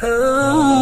Oh.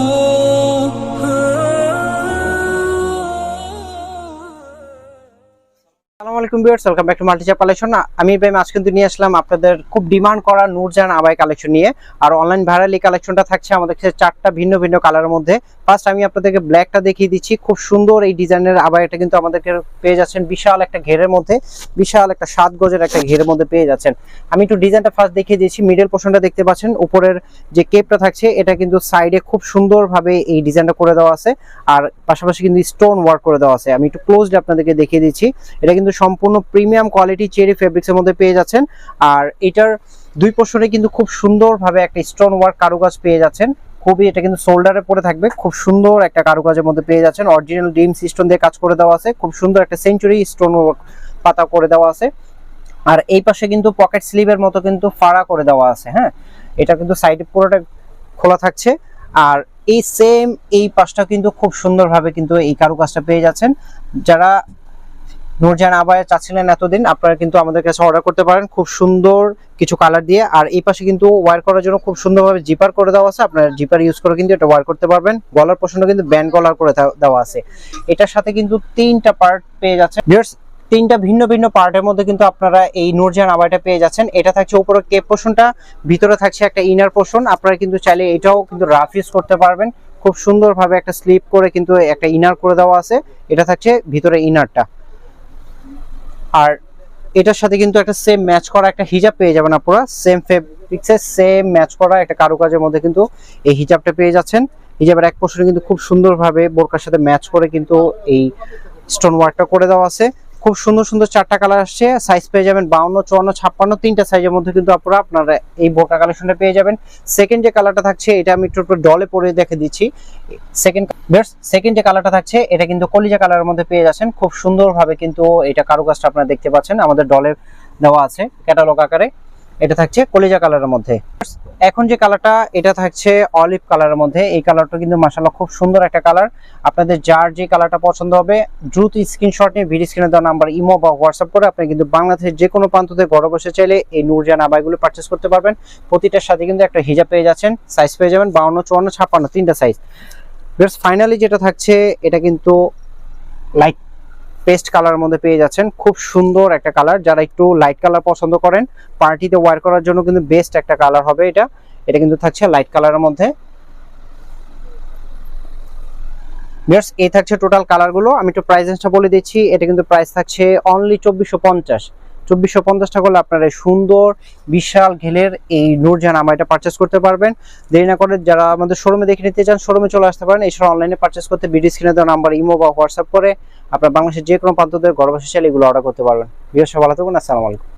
আসসালামু আলাইকুম welcome back to collection. আমি ইব্রাহিম, আজ কিন্তু নিয়ে আসলাম আপনাদের খুব ডিমান্ড করা নূরজাহান আবাই কালেকশন নিয়ে। আর অনলাইন ভাইরালি কালেকশনটা থাকছে আমাদের চারটা ভিন্ন ভিন্ন কালারের মধ্যে। ফার্স্ট আমি আপনাদেরকে ব্ল্যাকটা দেখিয়ে দিচ্ছি। খুব সুন্দর এই ডিজাইনের আবাইটা কিন্তু আমাদেরকে পেয়ে যাচ্ছেন। বিশাল একটা ঘেরের মধ্যে, বিশাল একটা সাত গজের একটা ঘেরের মধ্যে পেয়ে যাচ্ছেন। আমি একটু ডিজাইনটা ফার্স্ট দেখিয়ে মিডল পোর্শনটা দেখতে পাচ্ছেন। উপরের যে কেপটা থাকছে, এটা কিন্তু সাইডে খুব সুন্দরভাবে এই ডিজাইনটা করে দেওয়া আছে। আর পাশাপাশি কিন্তু স্টোন ওয়ার্ক করে দেওয়া আছে। আমি একটু ক্লোজলি আপনাদেরকে দেখিয়ে দিচ্ছি। এটা কিন্তু সম্পূর্ণ প্রিমিয়াম কোয়ালিটি চেরি ফেব্রিক্স এর মধ্যে পেয়ে যাচ্ছেন। আর এটার দুই পোর্শনে কিন্তু খুব সুন্দরভাবে একটা স্টোন ওয়ার্ক কারুকাজ পেয়ে যাচ্ছেন। খুবই এটা কিন্তু শোল্ডারে পরে থাকবে। খুব সুন্দর একটা কারুকাজের মধ্যে পেয়ে যাচ্ছেন। অরিজিনাল ডিম সিস্টেম দিয়ে কাজ করে দেওয়া আছে। খুব সুন্দর একটা সেঞ্চুরি স্টোন ওয়ার্ক পাতা করে দেওয়া আছে। আর এই পাশে কিন্তু পকেট স্লিভের মতো কিন্তু ফাড়া করে দেওয়া আছে হ্যাঁ? এটা কিন্তু সাইডে পুরোটা খোলা থাকছে। আর এই সেম এই পাশটা কিন্তু খুব সুন্দরভাবে কিন্তু এই কারুকাজটা পেয়ে যাচ্ছেন। যারা নূরজাহান আবায়া চাচ্ছিলেন এতদিন, আপনারা কিন্তু আমাদের কাছে অর্ডার করতে পারেন। খুব সুন্দর কিছু কালার দিয়ে, আর এই পাশে কিন্তু ওয়ার করার জন্য খুব সুন্দরভাবে জিপার করে দেওয়া আছে। আপনারা জিপার ইউজ করে কিন্তু এটা ওয়ার করতে পারবেন। গলার পোর্শনটা কিন্তু ব্যান্ড গলার করে দেওয়া- আছে। এটার সাথে কিন্তু তিনটা পার্ট পেয়ে যাচ্ছে তিনটা ভিন্ন ভিন্ন পার্টের মধ্যে কিন্তু আপনারা এই নূরজাহান আবাইটা পেয়ে যাচ্ছেন। এটা থাকছে উপরে কেপ পোর্শনটা ভিতরে থাকছে একটা ইনার পোষণ আপনারা কিন্তু চাইলে এটাও কিন্তু রাফ ইউজ করতে পারবেন। খুব সুন্দরভাবে একটা স্লিপ করে কিন্তু একটা ইনার করে দেওয়া আছে। এটা থাকছে ভিতরে ইনারটা আর এটার সাথে কিন্তু একটা সেম ম্যাচ করা একটা হিজাব পেয়ে যাবেন আপনারা সেম ফেব্রিক্সের সেম ম্যাচ করা একটা কারুকাজের মধ্যে কিন্তু এই হিজাবটা পেয়ে যাচ্ছেন। হিজাবের এক পোর্শনে কিন্তু খুব সুন্দরভাবে বোরকার সাথে ম্যাচ করে কিন্তু এই স্টোন ওয়ার্কটা করে দেওয়া আছে। খুব সুন্দর সুন্দর চারটা কালার আসছে। সাইজ পেয়ে যাবেন বাউন্ন, চুয়ান্ন, ছাপ্পান্ন, তিনটা সাইজের মধ্যে কিন্তু আপনারা আপনারা এই বোরকা কালেকশনটা পেয়ে যাবেন। সেকেন্ড যে কালারটা থাকছে, এটা আমি একটু একটু ডলে পরে দেখে দিচ্ছি। সেকেন্ড সেকেন্ড যে কালারটা থাকছে, এটা কিন্তু কলিজা কালারের মধ্যে পেয়ে যাচ্ছেন। খুব সুন্দরভাবে কিন্তু এটা কারুকাজটা আপনারা দেখতে পাচ্ছেন। আমাদের ডলে দেওয়া আছে ক্যাটালগ আকারে। এটা থাকছে কলিজা কালারের মধ্যে। এখন যে কালারটা, এটা থাকছে অলিভ কালারের মধ্যে। এই কালারটা কিন্তু মাসাল্লাহ খুব সুন্দর একটা কালার। আপনাদের যার যে কালারটা পছন্দ হবে, দ্রুত স্ক্রিনশট নিয়ে ভিডিও স্ক্রিনে দেওয়া নাম্বার ইমো বা হোয়াটসঅ্যাপ করে আপনি কিন্তু বাংলাদেশের যে কোনো প্রান্ততে ঘরে বসে চাইলে এই নূরজান আবাইগুলো পারচেস করতে পারবেন। প্রতিটার সাথে কিন্তু একটা হিজাব পেয়ে যাচ্ছেন। সাইজ পেয়ে যাবেন বাউন্ন, চুয়ান্ন, ছাপ্পান্ন, তিনটা সাইজ বেশ ফাইনালি যেটা থাকছে, এটা কিন্তু লাইট পেস্ট কালারের মধ্যে পেয়ে যাচ্ছেন। খুব সুন্দর একটা কালার যারা একটু লাইট কালার পছন্দ করেন পার্টিতে ওয়ার করার জন্য কিন্তু বেস্ট একটা কালার হবে এটা। এটা কিন্তু থাকছে লাইট কালারের মধ্যে। Viewers, এই থাকছে টোটাল কালারগুলো আমি একটু প্রাইসটা বলে দিচ্ছি। এটা কিন্তু প্রাইস থাকছে অনলি চব্বিশশো পঞ্চাশ। চব্বিশশো পঞ্চাশ টাকা হলে আপনারা সুন্দর বিশাল ঘেলের এই নূরজাহান আমাইটা পারচেস করতে পারবেন। দেরি না করে যারা আমাদের শোরুমে দেখে নিতে চান শোরুমে চলে আসতে পারেন। এছাড়া অনলাইনে পারচেস করতে বিডি স্ক্রিনে দেওয়া নাম্বার ইমো বা হোয়াটসঅ্যাপ করে আপনার বাংলাদেশের যে কোনো বসে চাইলে এগুলো অর্ডার করতে পারবেন। বিশেষ ভালো থাকুন, আসসালামু আলাইকুম।